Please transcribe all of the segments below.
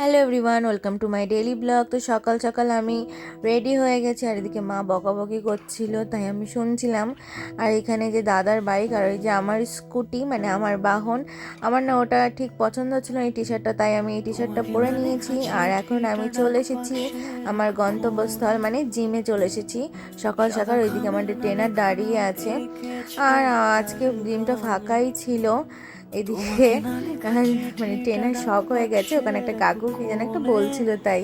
Hello everyone welcome to my daily vlog তো সকাল সকাল আমি রেডি হয়ে গেছি, আর এদিকে মা বকাবকি করছিল, তাই আমি শুনছিলাম। আর এখানে যে দাদার বাইক আর ওই যে আমার স্কুটি মানে আমার বাহন, আমার না ওটা ঠিক পছন্দ ছিল এই টি শার্টটা তাই আমি এই টি শার্টটা পরে নিয়েছি। আর এখন আমি চলে এসেছি আমার গন্তব্যস্থল মানে জিমে চলে এসেছি। সকাল সকাল ওইদিকে আমাদের ট্রেনার দাঁড়িয়ে আছে। আর আজকে জিমটা ফাঁকাই ছিল। এদিকে মানে ট্রেনের শখ হয়ে গেছে, ওখানে একটা কাকু কি যেন একটা বলছিল তাই।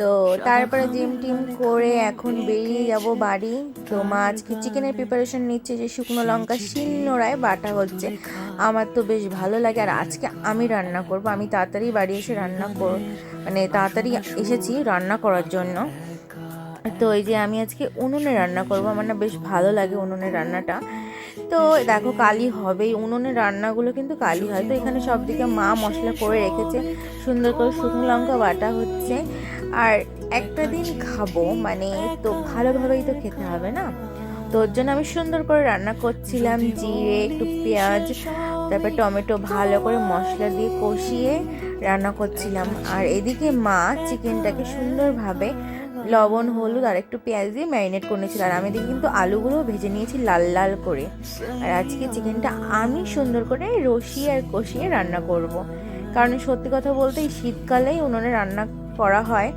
তো তারপরে জিম টিম করে এখন বেরিয়ে যাব বাড়ি। তো মা আজকে চিকেনের প্রিপারেশন নিচ্ছে, যে শুকনো লঙ্কা শিলনোড়ায় বাটা হচ্ছে। আমার তো বেশ ভালো লাগে, আর আজকে আমি রান্না করব। আমি তাড়াতাড়ি বাড়ি এসে রান্না কর মানে তাড়াতাড়ি এসেছি রান্না করার জন্য। তো এই যে আমি আজকে উনুনে রান্না করব, আমার না বেশ ভালো লাগে উনুনে রান্নাটা। তো দেখো কালি হবেই, উনুনের রান্নাগুলো কিন্তু কালি হয়। তো এখানে সব দিকে মা মশলা করে রেখেছে, সুন্দর করে শুকনো লঙ্কা বাটা হচ্ছে। আর একটা দিন খাব মানে তো ভালোভাবেই তো খেতে হবে না? তো ওর জন্য আমি সুন্দর করে রান্না করছিলাম, জিরে, একটু পেঁয়াজ, তারপর টমেটো ভালো করে মশলা দিয়ে কষিয়ে রান্না করছিলাম। আর এদিকে মা চিকেনটাকে সুন্দরভাবে লবণ, হলুদ আর একটু পেঁয়াজ দিয়ে ম্যারিনেট করে নিয়েছিল। আর আমি কিন্তু আলুগুলো ভেজে নিয়েছি লাল লাল করে। আর আজকে চিকেনটা আমি সুন্দর করে রসিয়ে আর কষিয়ে রান্না করব। কারণ সত্যি কথা বলতে এই শীতকালেই উনুনে রান্না করা হয়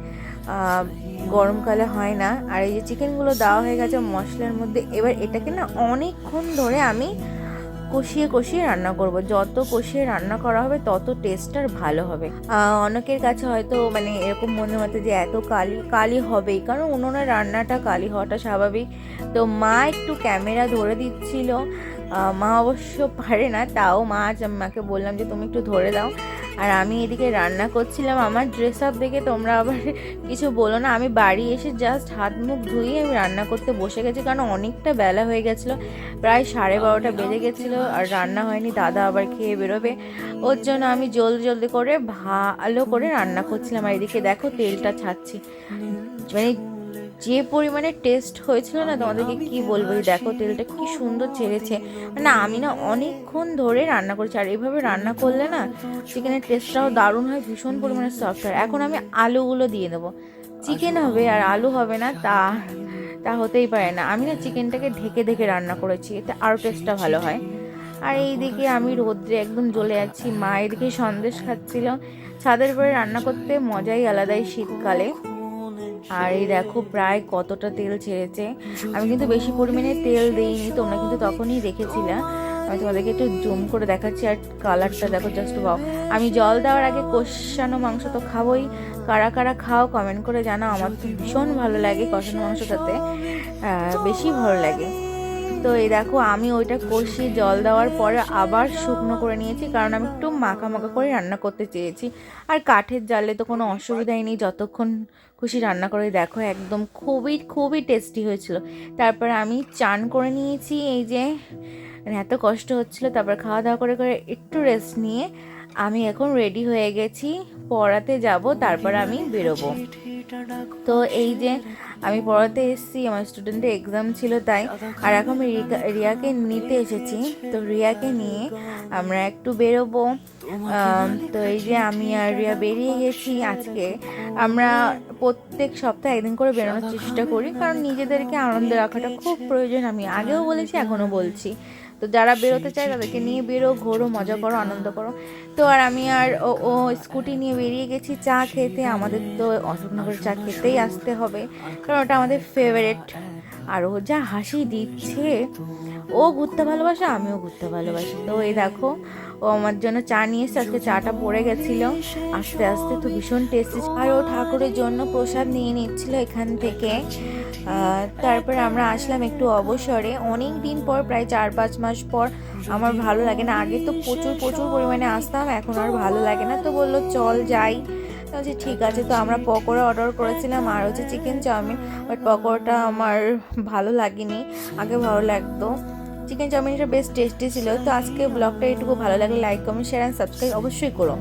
গরমকালে হয় না। আর এই যে চিকেনগুলো দেওয়া হয়ে গেছে মশলার মধ্যে, এবার এটাকে না অনেকক্ষণ ধরে আমি কষিয়ে কষিয়ে রান্না করব। যত কষিয়ে রান্না করা হবে, তত টেস্ট আর ভালো হবে। অনেকের কাছে হয়তো মানে এরকম মনে হতো যে এত কালি কালি হবেই। কারণ উনুনের রান্নাটা কালি হওয়াটা স্বাভাবিক। তো মা একটু ক্যামেরা ধরে দিচ্ছিল। মা অবশ্য পারে না, তাও মা আজ আমাকে বললাম যে, তুমি একটু ধরে দাও। আর আমি এদিকে রান্না করছিলাম, আমার ড্রেস আপ দেখে তোমরা আবার কিছু বলো না। আমি বাড়ি এসে জাস্ট হাত মুখ ধুয়ে আমি রান্না করতে বসে গেছি, কারণ অনেকটা বেলা হয়ে গেছিল। প্রায় সাড়ে বারোটা বেজে গেছিল আর রান্না হয়নি, দাদা আবার খেয়ে বেরোবে। ওর জন্য আমি জলদি জলদি করে ভালো করে রান্না করছিলাম। আর এদিকে দেখো তেলটা ছাড়ছি। মানে যে পরিমাণে টেস্ট হয়েছিল না তোমাদেরকে কি বলব দেখো তেলটা কি সুন্দর ছেড়েছে না আমি না অনেকক্ষণ ধরে রান্না করেছি আর এভাবে রান্না করলে না চিকেনের টেস্টটাও দারুণ হয় ভীষণ পরিমাণে সফট হয়। এখন আমি আলুগুলো দিয়ে দেবো। চিকেন হবে আর আলু হবে না তা তা হতেই পারে না। আমি না চিকেনটাকে ঢেকে ঢেকে রান্না করেছি এতে আরও টেস্টটা ভালো হয়। আর এইদিকে আমি রোদ্রে একদম জ্বলে যাচ্ছি মা এদিকে সন্দেশ খাচ্ছিল। ছাদের উপরে রান্না করতে মজাই আলাদাই শীতকালে। আর এই দেখো প্রায় কতটা তেল ছেড়েছে। আমি কিন্তু বেশি পরিমাণে তেল দিইনি, তোমরা কিন্তু তখনই দেখেছিলে। আমি তোমাদেরকে একটু জুম করে দেখাচ্ছি আর কালারটা দেখো জাস্ট বাও আমি জল দেওয়ার আগে কষানো মাংস তো খাবোই। কারা কারা খাও কমেন্ট করে জানাও। আমার তো ভীষণ ভালো লাগে কষানো মাংসটাতে। বেশি ভালো লাগে। তো এই দেখো, আমি ওইটা কষি জল দেওয়ার পরে আবার শুকনো করে নিয়েছি, কারণ আমি একটু মাখা মাখা করে রান্না করতে চেয়েছি। আর কাঠের জালে তো কোনো অসুবিধাই নেই, যতক্ষণ খুশি রান্না করে। দেখো, একদম খুবই খুবই টেস্টি হয়েছিল। তারপরে আমি চান করে নিয়েছি, এই যে মানে এত কষ্ট হচ্ছিল, তারপর খাওয়া দাওয়া করে করে একটু রেস্ট নিয়ে আমি এখন রেডি হয়ে গেছি, পড়াতে যাব, তারপর আমি বেরোবো। তো এই যে আমি পড়াতে এসেছি, আমার স্টুডেন্টের এক্সাম ছিল তাই। আর এখন আমি রিয়াকে নিতে এসেছি। তো রিয়াকে নিয়ে আমরা একটু বেরোবো। তো এই যে আমি আর রিয়া বেরিয়ে গেছি। আজকে আমরা প্রত্যেক সপ্তাহে একদিন করে বেরোনোর চেষ্টা করি। কারণ নিজেদেরকে আনন্দ রাখাটা খুব প্রয়োজন। আমি আগেও বলেছি, এখনও বলছি। তো যারা বেরোতে চায় তাদেরকে নিয়ে বেরো ঘোরো মজা করো আনন্দ করো। তো আর আমি আর ও ও স্কুটি নিয়ে বেরিয়ে গেছি চা খেতে। আমাদের তো অশোকনগর চা খেতেই আসতে হবে কারণ ওটা আমাদের ফেভারেট আর ও যা হাসি দিচ্ছে, ও ঘুরতে ভালোবাসে, আমিও ঘুরতে ভালোবাসি। তো এই দেখো, ও আমার জন্য চা নিয়ে এসছে, আজকে চাটা পড়ে গেছিল। আস্তে আস্তে তো ভীষণ টেস্টি আর ও ঠাকুরের জন্য প্রসাদ নিয়ে নিচ্ছিল এখান থেকে। তারপর আমরা আসলাম একটু অবসরে। অনেক দিন পর, প্রায় চার পাঁচ মাস পর আমার ভালো লাগে না। আগে তো প্রচুর প্রচুর পরিমাণে আসতাম, এখন আর ভালো লাগে না। তো বলল, চল যাই। বলছি ঠিক আছে। তো আমরা পকোড়া অর্ডার করেছিলাম আর হচ্ছে চিকেন চাউমিন বাট পকোড়াটা আমার ভালো লাগেনি, আগে ভালো লাগতো। চিকেন চাউমিনটা বেশ টেস্টি ছিল, তো আজকে ব্লগটা একটু ভালো লাগলে like comment share and subscribe অবশ্যই করো।